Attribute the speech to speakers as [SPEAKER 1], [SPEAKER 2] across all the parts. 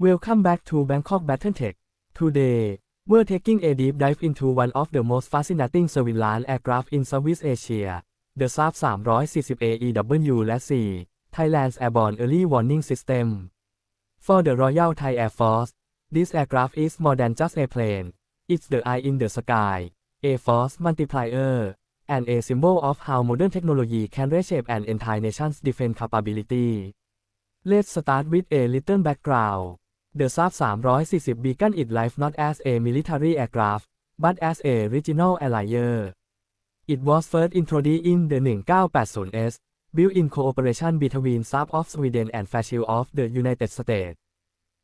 [SPEAKER 1] Welcome back to Bangkok Battletech. Today, we're taking a deep dive into one of the most fascinating surveillance aircraft in Southeast Asia, the Saab 340 AEWและ C, Thailand's Airborne Early Warning System. For the Royal Thai Air Force, this aircraft is more than just a plane. It's the eye in the sky, a force multiplier, and a symbol of how modern technology can reshape an entire nation's defense capability. Let's start with a little background. The Saab 340 began It life not as a military aircraft, but as a regional allier. It was first introduced in the 1980s, built in cooperation between Saab of Sweden and Fairchild of the United States.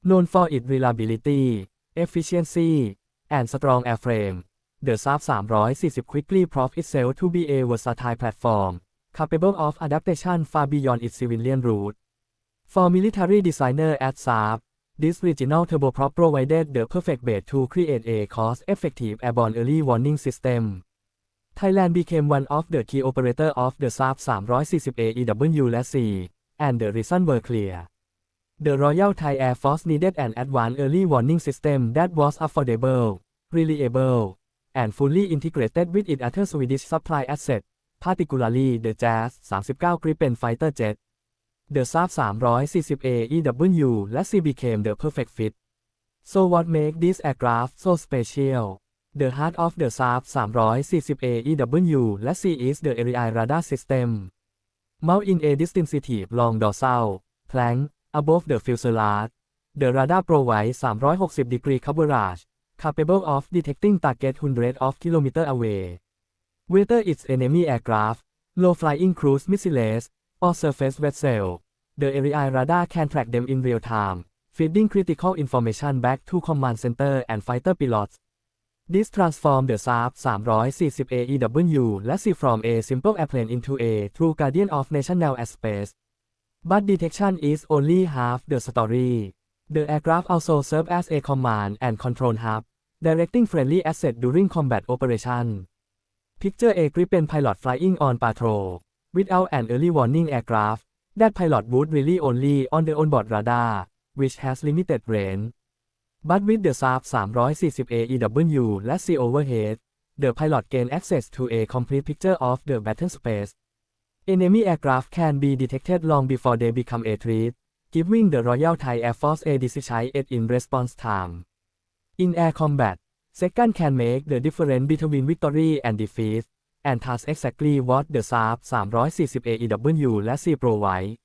[SPEAKER 1] Known for its reliability, efficiency, and strong airframe, the Saab 340 quickly proved itself to be a versatile platform, capable of adaptation far beyond its civilian route. For military designer at Saab, this regional turboprop provided the perfect base to create a cost-effective airborne early warning system. Thailand became one of the key operator of the Saab 340 AEW และ C, and the reason were clear. The Royal Thai Air Force needed an advanced early warning system that was affordable, reliable, and fully integrated with its other Swedish supply assets, particularly the JAS 39 Gripen fighter jet. The Saab 340 AEW และ C became the perfect fit. So what make this aircraft so special? The heart of the Saab 340 AEW และ C is the area radar system. Mount in a distinctive long dorsal plank above the fuselage, the radar provides 360 degree coverage, capable of detecting target hundreds of kilometers away. Whether it's enemy aircraft, low-flying cruise missiles, or surface vessel, the area radar can track them in real time, feeding critical information back to command center and fighter pilots. This transformed the Saab 340 AEW และ C from a simple airplane into a true guardian of national airspace. But detection is only half the story. The aircraft also serves as a command and control hub, directing friendly assets during combat operation. Picture a Gripen pilot flying on patrol, without an early warning aircraft, that pilot would rely only on the onboard radar, which has limited range. But with the Saab 340 AEWและ C overhead, the pilot gain access to a complete picture of the battle space. Enemy aircraft can be detected long before they become a threat, giving the Royal Thai Air Force a decisive edge in response time. In air combat, second can make the difference between victory and defeat, and that's exactly what the Saab 340 AEW และ C provide.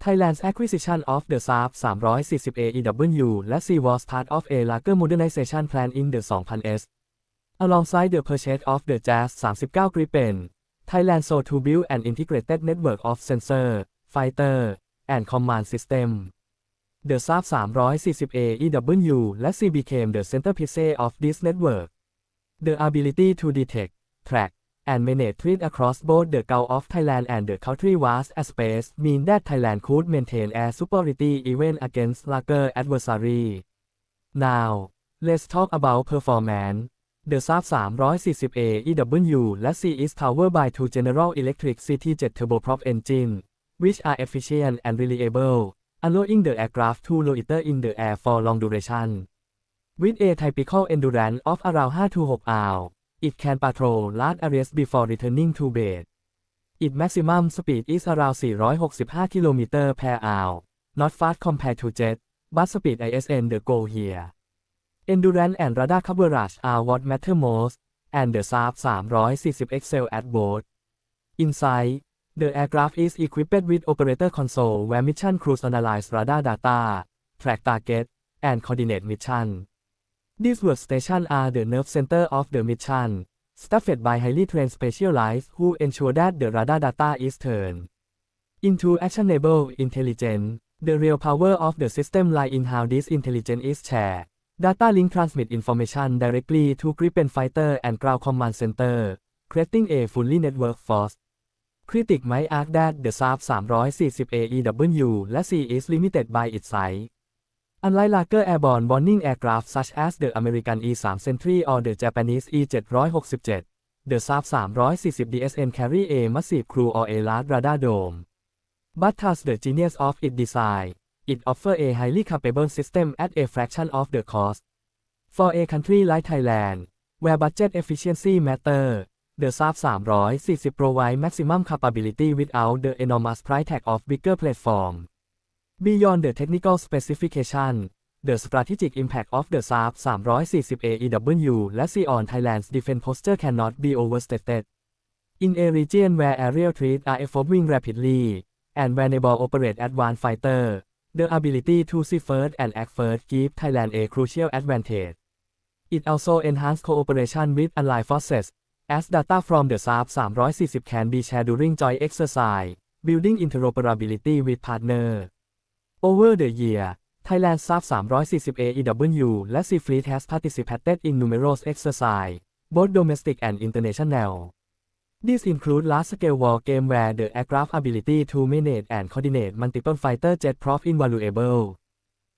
[SPEAKER 1] Thailand's acquisition of the Saab 340 AEW และ C was part of a larger modernization plan in the 2000s. Alongside the purchase of the JAS 39 Gripen, Thailand sought to build an integrated network of sensor, fighter, and command system. The Saab 340 AEW และ C became the centerpiece of this network. The ability to detect, track, and manage threats across both the Gulf of Thailand and the country vast airspace mean that Thailand could maintain air superiority even against larger adversaries. Now, let's talk about performance. The Saab 340 AEW และ C is powered by two General Electric CT7 turboprop engine, which are efficient and reliable, allowing the aircraft to loiter in the air for long duration. With a typical endurance of around 5-6 hours, it can patrol large areas before returning to base. Its maximum speed is around 465 km per hour, not fast compared to jet, but speed ISN the goal here. Endurance and radar coverage are what matter most, and the Saab 340 excel at both. Inside, the aircraft is equipped with operator console where mission crews analyze radar data, track target, and coordinate mission. These workstations are the nerve center of the mission, staffed by highly trained specialists who ensure that the radar data is turned into actionable intelligence. The real power of the system lies in how this intelligence is shared. Data link transmit information directly to Gripen fighter and ground command center, creating a fully networked force. Critics might argue that the Saab 340 AEWและ C is limited by its size. Unlike larger airborne warning aircraft such as the American E-3 Sentry or the Japanese E-767, the Saab 340 DSN carry a massive crew or a large radar dome. But that's the genius of its design. It offers a highly capable system at a fraction of the cost. For a country like Thailand, where budget efficiency matter, the SAP 340 provide maximum capability without the enormous price tag of bigger platform. Beyond the technical specification, the strategic impact of the SAP 340 AEW และ C on Thailand's defense posture cannot be overstated. In a region where aerial threats are evolving rapidly, and where neighbor operate advanced fighter, the ability to see first and act first give Thailand a crucial advantage. It also enhances cooperation with allied forces, as data from the SAP 340 can be shared during joint exercise, building interoperability with partners. Over the year, Thailand SAP 340 AEW และ C Fleet has participated in numerous exercises, both domestic and international. These include large-scale war game where the aircraft ability to manage and coordinate multiple fighter jet prop invaluable.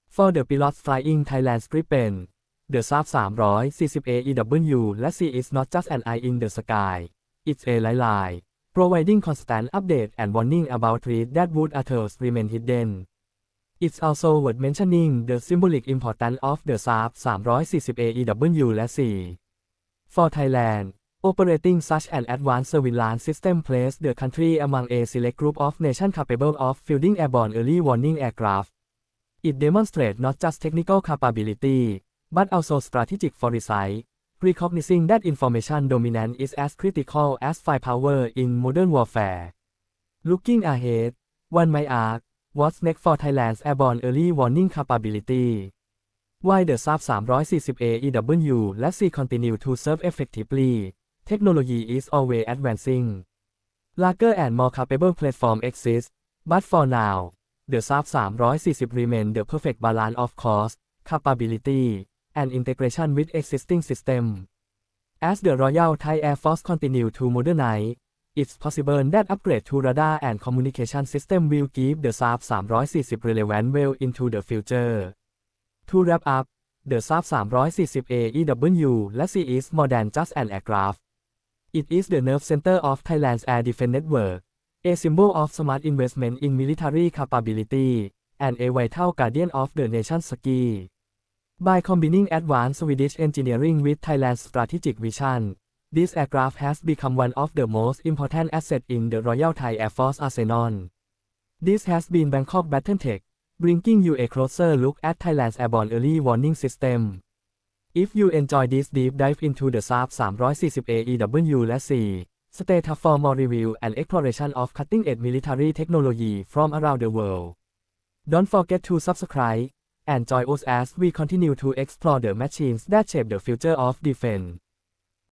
[SPEAKER 1] For the pilots flying Thailand's Gripen, the SAP 340 AEW และ C is not just an eye in the sky, it's a lifeline, providing constant update and warning about threats that would otherwise remain hidden. It's also worth mentioning the symbolic importance of the SAP 340 AEW และ C. For Thailand, operating such an advanced surveillance system places the country among a select group of nations capable of fielding airborne early warning aircraft. It demonstrates not just technical capability, but also strategic foresight, recognizing that information dominance is as critical as firepower in modern warfare. Looking ahead, one might ask, what's next for Thailand's airborne early warning capability? Why the SAP 340 AEW และ C continue to serve effectively? Technology is always advancing. Larger and more capable platform exist, but for now, the SAP 340 remain the perfect balance of cost, capability, and integration with existing system. As the Royal Thai Air Force continue to modernize, it's possible that upgrade to radar and communication system will keep the SAP 340 relevant well into the future. To wrap up, the SAP 340 AEW และ C is more than just an aircraft. It is the nerve center of Thailand's air defense network, a symbol of smart investment in military capability, and a vital guardian of the nation's ski. By combining advanced Swedish engineering with Thailand's strategic vision, this aircraft has become one of the most important assets in the Royal Thai Air Force arsenal. This has been Bangkok Battletech, bringing you a closer look at Thailand's airborne early warning system. If you enjoy this deep dive into the SAP 340 AEW และ C, stay tuned for more review and exploration of cutting-edge military technology from around the world. Don't forget to subscribe and join us as we continue to explore the machines that shape the future of defense.